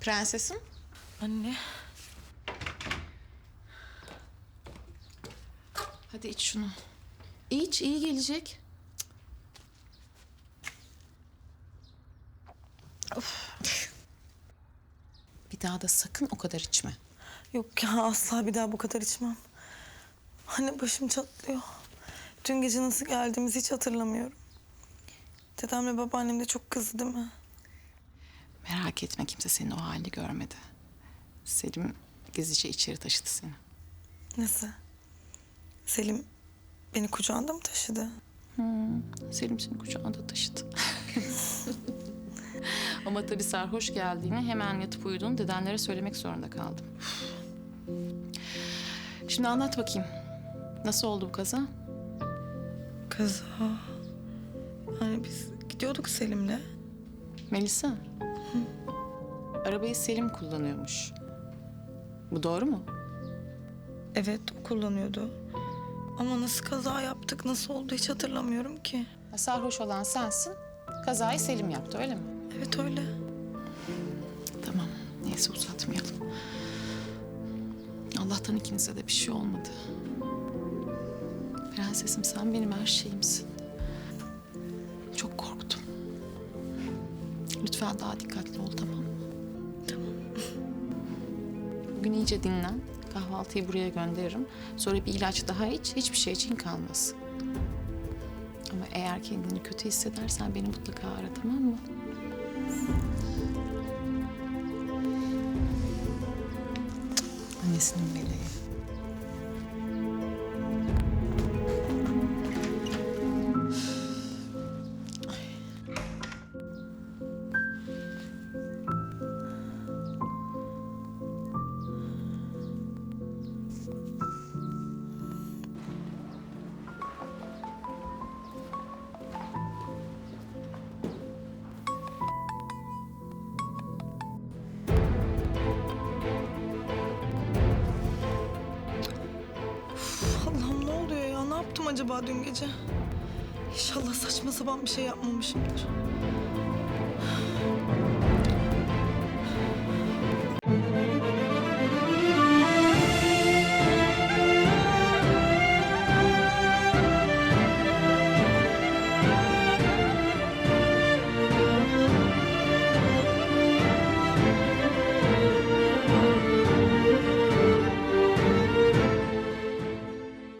Prensesim. Anne. Hadi iç şunu. İç, iyi gelecek. Of. Bir daha da sakın o kadar içme. Yok ya asla bir daha bu kadar içmem. Anne başım çatlıyor. Dün gece nasıl geldiğimizi hiç hatırlamıyorum. Dedemle babaannem de çok kızdı değil mi? Merak etme kimse senin o halini görmedi. Selim gizlice içeri taşıdı seni. Nasıl? Selim beni kucağında mı taşıdı? Selim seni kucağında taşıdı. Ama tabii sarhoş geldiğini hemen yatıp uyuduğunu dedenlere söylemek zorunda kaldım. Şimdi anlat bakayım. Nasıl oldu bu kaza? Kaza. Yani biz gidiyorduk Selim'le. Melisa. Arabayı Selim kullanıyormuş. Bu doğru mu? Evet o kullanıyordu. Ama nasıl kaza yaptık, nasıl oldu hiç hatırlamıyorum ki. Ha, Sarhoş olan sensin. Kazayı Selim yaptı öyle mi? Evet öyle. Tamam. Neyse uzatmayalım. Allah'tan ikinize de bir şey olmadı. Prensesim sen benim her şeyimsin. Çok korktum. Lütfen daha dikkatli ol tamam mı? Tamam. Bugün iyice dinlen. Kahvaltıyı buraya gönderirim. Sonra bir ilaç daha iç. Hiçbir şey için kalmasın. Ama eğer kendini kötü hissedersen beni mutlaka ara tamam mı? Annesinin acaba dün gece? İnşallah saçma sapan bir şey yapmamışımdır.